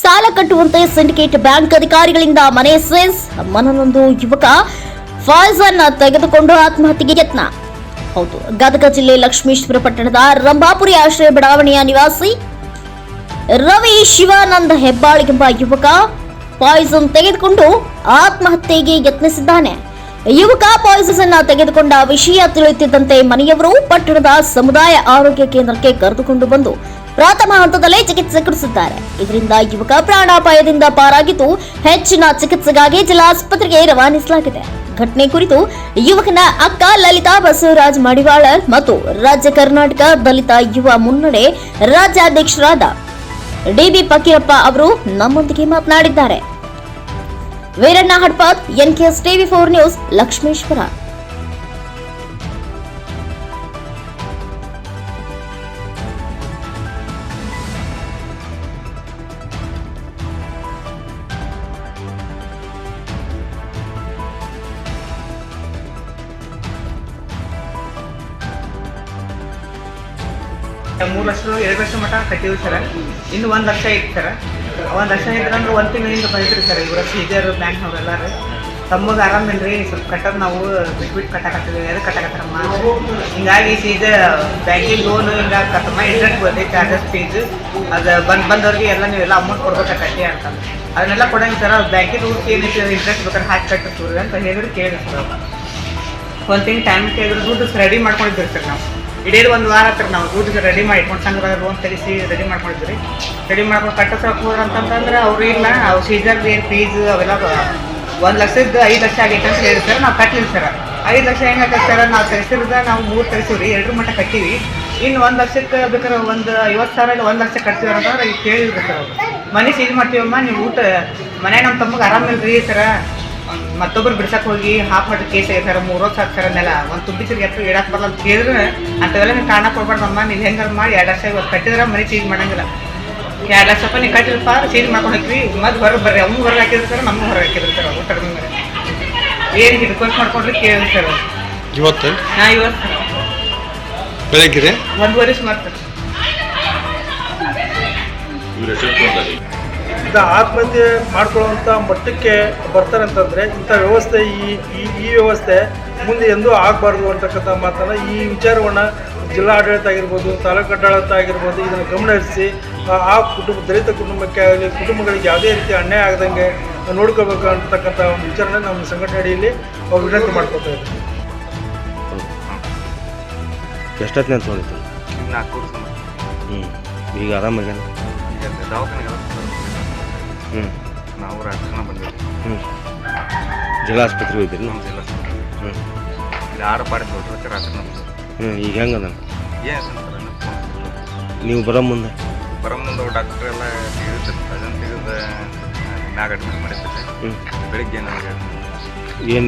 ಸಾಲ ಕಟ್ಟುವಂತೆ syndicate bank ಅಧಿಕಾರಿಗಳಿಂದ ಮನೆ ಸೀಸ್ ಮನನೊಂದು ಯುವಕ ಫಾಯ್ಸನ್ ತೆಗೆದುಕೊಂಡು ಆತ್ಮಹತ್ಯೆಗೆ ಯತ್ನ. ಹೌದು, ಗದಗ ಜಿಲ್ಲೆ ಲಕ್ಷ್ಮೀಶ್ವರ ಪಟ್ಟಣದ ರಂಭಾಪುರಿ ಆಶ್ರಯ ಬಡಾವಣೆಯ ನಿವಾಸಿ ರವಿ ಶಿವಾನಂದ ಹೆಬ್ಬಾಳ್ ಎಂಬ ಯುವಕ ಪಾಯ್ಸನ್ ತೆಗೆದುಕೊಂಡು ಆತ್ಮಹತ್ಯೆಗೆ ಯತ್ನಿಸಿದ್ದಾನೆ. ಯುವಕ ಪಾಯ್ಸನ್ ತೆಗೆದುಕೊಂಡ ವಿಷಯ ತಿಳಿಯುತ್ತಿದ್ದಂತೆ ಮನೆಯವರು ಪಟ್ಟಣದ ಸಮುದಾಯ ಆರೋಗ್ಯ ಕೇಂದ್ರಕ್ಕೆ ಕರೆದುಕೊಂಡು ಬಂದು ಪ್ರಥಮ ಹಂತದಲ್ಲೇ ಚಿಕಿತ್ಸೆ ಕೊಡಿಸಿದ್ದಾರೆ ಇದರಿಂದ ಯುವಕ ಪ್ರಾಣಾಪಾಯದಿಂದ ಪಾರಾಗಿದ್ದು ಹೆಚ್ಚಿನ ಚಿಕಿತ್ಸೆಗಾಗಿ ಜಿಲ್ಲಾಸ್ಪತ್ರೆಗೆ ರವಾನಿಸಲಾಗಿದೆ. ಘಟನೆ ಕುರಿತು ಯುವಕನ ಅಕ್ಕ ಲಲಿತಾ ಬಸವರಾಜ್ ಮಡಿವಾಳ ಮತ್ತು ರಾಜ್ಯ ಕರ್ನಾಟಕ ದಲಿತ ಯುವ ಮುನ್ನಡೆ ರಾಜ್ಯಾಧ್ಯಕ್ಷರಾದ ಡಿಬಿ ಫಕೀರಪ್ಪ ಅವರು ನಮ್ಮೊಂದಿಗೆ ಮಾತನಾಡಿದ್ದಾರೆ. Veeranna Hadpath, NKS TV four news, Lakshmeshwar. ಮೂರು ಲಕ್ಷ ಎರಡು ಲಕ್ಷ ಮಟ್ಟ ಸರ್. ಇನ್ನು ಒಂದು ಲಕ್ಷ ಇತ್ತು ಸರ್. ಒಂದು ಲಕ್ಷ ಇದ್ರಂದ್ರೆ ಒಂದು ತಿಂಗಳಿಂದ ಬಂದಿದ್ರಿ ಸರ್. ಇವ್ರ ಸೀಜರ್ ಬ್ಯಾಂಕ್ನವ್ರು ಎಲ್ಲಾರು ತಮಗೆ ಆರಾಮಿಲ್ರಿ ಸ್ವಲ್ಪ ಕಟ್ಟೋದು ನಾವು ಬಿಟ್ಬಿಟ್ಟು ಕಟ್ಟಾಕತ್ತೀವಿ, ಅದು ಕಟ್ಟಾಕತ್ತಾರಮ್ಮ. ಹಿಂಗಾಗಿ ಸೀದಾ ಬ್ಯಾಂಕಿಂಗ್ ಲೋನ್ ಕಟ್ಟಮ್ಮ ಇಂಟ್ರೆಸ್ಟ್ ಬರ್ತೈತೆ ಚಾರ್ಜಸ್ ಫೀಸ್ ಅದು ಬಂದು ಬಂದವ್ರಿಗೆ ಎಲ್ಲ ನೀವೆಲ್ಲ ಅಮೌಂಟ್ ಕೊಡ್ಬೇಕು ಕಟ್ಟಿ ಅಂತ. ಅದನ್ನೆಲ್ಲ ಕೊಡಂಗೆ ಸರ್ ಬ್ಯಾಂಕಿನ ರೂಲ್ಸ್ ಏನೈತೆ ಇಂಟ್ರೆಸ್ಟ್ ಬೇಕಾದ್ರೆ ಹಾಕಿ ಕಟ್ಟಿಸ್ತೀವಿ ಅಂತ ಹೇಳಿದ್ರು ಕೇಳಿ ಸರ್ ಒಂದು ತಿಂಗ್ ಟೈಮ್ ಕೇಳಿದ್ರು, ದುಡ್ಡು ರೆಡಿ ಮಾಡ್ಕೊಂಡಿದ್ದೀವಿ ಸರ್ ನಾವು. ಇಡೀ ಒಂದು ವಾರ ಹತ್ರ ನಾವು ಊಟ ರೆಡಿ ಮಾಡಿ ಇಟ್ಕೊಂಡು ಸಂಘದಾಗ ಲೋನ್ ತೆಗಿಸಿ ರೆಡಿ ಮಾಡ್ಕೊಂಡಿದ್ವಿ. ರೆಡಿ ಮಾಡ್ಕೊಂಡು ಕಟ್ಟಿಸೋಕೆ ಹೋದ್ರ ಅಂತಂದ್ರೆ ಅವ್ರು ಇಲ್ಲ, ಅವ್ರು ಸೀಸರ್ ಏನು ಫೀಸ್ ಅವೆಲ್ಲ ಒಂದು ಲಕ್ಷದ ಐದು ಲಕ್ಷ ಆಗೈತೆ ಅಂತ ಹೇಳಿ ಸರ್ ನಾವು ಕಟ್ಟಲಿಲ್ಲ ಸರ್ ಐದು ಲಕ್ಷ ಹೆಂಗಾಗತ್ತೆ ಸರ್ ನಾವು ತೆಗಿಸಿರೋದ ನಾವು ಮೂರು ತೆಗಿಸಿವಿ ರೀ ಎರಡರ ಮಟ್ಟ ಕಟ್ಟಿವಿ. ಇನ್ನು ಒಂದು ಲಕ್ಷಕ್ಕೆ ಬೇಕಾದ್ರೆ ಒಂದು ಐವತ್ತು ಸಾವಿರ ಇಲ್ಲ ಒಂದು ಲಕ್ಷ ಕಟ್ತೀವಿ ಅಂತಂದ್ರೆ ಈಗ ಕೇಳಿದ್ರು ಸರ್ ಅವರು. ಮನೆ ಸೀಜ್ ಮಾಡ್ತೀವಮ್ಮ, ನೀವು ಊಟ ಮನೆ ನಮ್ಮ ತಮ್ಮಗೆ ಆರಾಮಿಲ್ರಿ ಸರ ಮತ್ತೊಬ್ರು ಬಿಡ್ಸಕ್ ಹೋಗಿ ಹಾಫ್ ಮಾಡ್ರಿ ಕೇಸ್ ಸರ್ ಮೂರು ವರ್ಷ ಹಾಕ್ತಾರ ನೆಲ ಒಂದು ತುಂಬಿ ಸರಿ ಎತ್ತ ಇಡಕ್ ಬರಲ್ಲ ಅಂತ ಕೇಳಿದ್ರೆ. ಅಂಥವೆಲ್ಲ ನೀವು ಕಾಣ ಕೊಡ್ಬಾರ್ದಮ್ಮ ನೀವು ಹೆಂಗಾರು ಮಾಡಿ ಎರಡು ಲಕ್ಷ ಇವತ್ತು ಕಟ್ಟಿದ್ರೆ ಮನೆ ಚೇಂಜ್ ಮಾಡಂಗಿಲ್ಲ. ಎರಡು ಲಕ್ಷ ರೂಪಾಯಿ ನೀವು ಕಟ್ಟಿರಪ್ಪ ಚೇಂಜ್ ಮಾಡ್ಕೊಂಡು ಹೋಗ್ರಿ ಮತ್ತೆ ಹೊರಗೆ ಬರ್ರಿ ಅವ್ನು ಹೊರಗೆ ಹಾಕಿದ್ರು ಸರ್ ನಮ್ಗೆ ಹೊರಗೆ ಹಾಕಿದ್ರು ಸರ್ ಅವರು ಕಡಿಮೆ ಮೇಲೆ ಏನು ರಿಕ್ವೆಸ್ಟ್ ಮಾಡ್ಕೊಂಡ್ರಿ ಕೇಳಿ ಸರ್ ಇವತ್ತು? ಹಾಂ ಇವತ್ತು ಬೆಳಗ್ಗೆ ಒಂದುವರೆ ಸುಮಾರು ಸರ್. ಇದು ಆತ್ಮಹತ್ಯೆ ಮಾಡ್ಕೊಳ್ಳುವಂಥ ಮಟ್ಟಕ್ಕೆ ಬರ್ತಾರೆ ಅಂತಂದರೆ ಇಂಥ ವ್ಯವಸ್ಥೆ ಈ ಈ ಈ ವ್ಯವಸ್ಥೆ ಮುಂದೆ ಎಂದೂ ಆಗಬಾರ್ದು ಅಂತಕ್ಕಂಥ ಮಾತನ್ನು ಈ ವಿಚಾರವನ್ನು ಜಿಲ್ಲಾ ಆಡಳಿತ ಆಗಿರ್ಬೋದು ತಾಲೂಕು ಆಡಳಿತ ಆಗಿರ್ಬೋದು ಇದನ್ನು ಗಮನಹರಿಸಿ ಆ- ಆ ಕುಟುಂಬ ದಲಿತ ಕುಟುಂಬಕ್ಕೆ ಆಗಲಿ ಕುಟುಂಬಗಳಿಗೆ ಯಾವುದೇ ರೀತಿ ಅನ್ಯಾಯ ಆಗದಂಗೆ ನೋಡ್ಕೋಬೇಕು ಅಂತಕ್ಕಂಥ ಒಂದು ವಿಚಾರನ ನಮ್ಮ ಸಂಘಟನೆ ಅಡಿಯಲ್ಲಿ ಅವ್ರು ವಿನಂತಿ ಮಾಡ್ಕೊತಾ ಇದ್ದೀವಿ. ಎಷ್ಟೊತ್ತಿನ ತೊಗೊಂಡಿತ್ತು ನಾಲ್ಕು ಹ್ಞೂ ಈಗ ಆರಾಮಾಗ್ಯಾನ ಹ್ಞೂ ನಾವು ರಾಜಕಾರಣ ಬಂದಿದ್ವಿ ಹ್ಞೂ ಜಿಲ್ಲಾ ಆಸ್ಪತ್ರೆಗೆ ಹೋಗಿದ್ರಿ ನಮ್ಮ ಜಿಲ್ಲಾ ಹ್ಞೂ ಇಲ್ಲಿ ಆರು ಪಾಡಿ ದೊಡ್ಡ ರಾಜಕಾರಣ ಬಂದಿದ್ವಿ ಹ್ಞೂ ಈಗ ಹೆಂಗದ ಏನು ನೀವು ಬರೋ ಮುಂದೆ? ಬರೋ ಮುಂದೆ ಡಾಕ್ಟ್ರ್ ಎಲ್ಲ ತಿಳಿದ ಅದನ್ನು ತಿಳಿದ ಮ್ಯಾಗ ಅಡ್ಮಿಟ್ ಮಾಡಿರ್ತಾರೆ ಹ್ಞೂ ಬೆಳಿಗ್ಗೆ ನನಗೆ ಏನು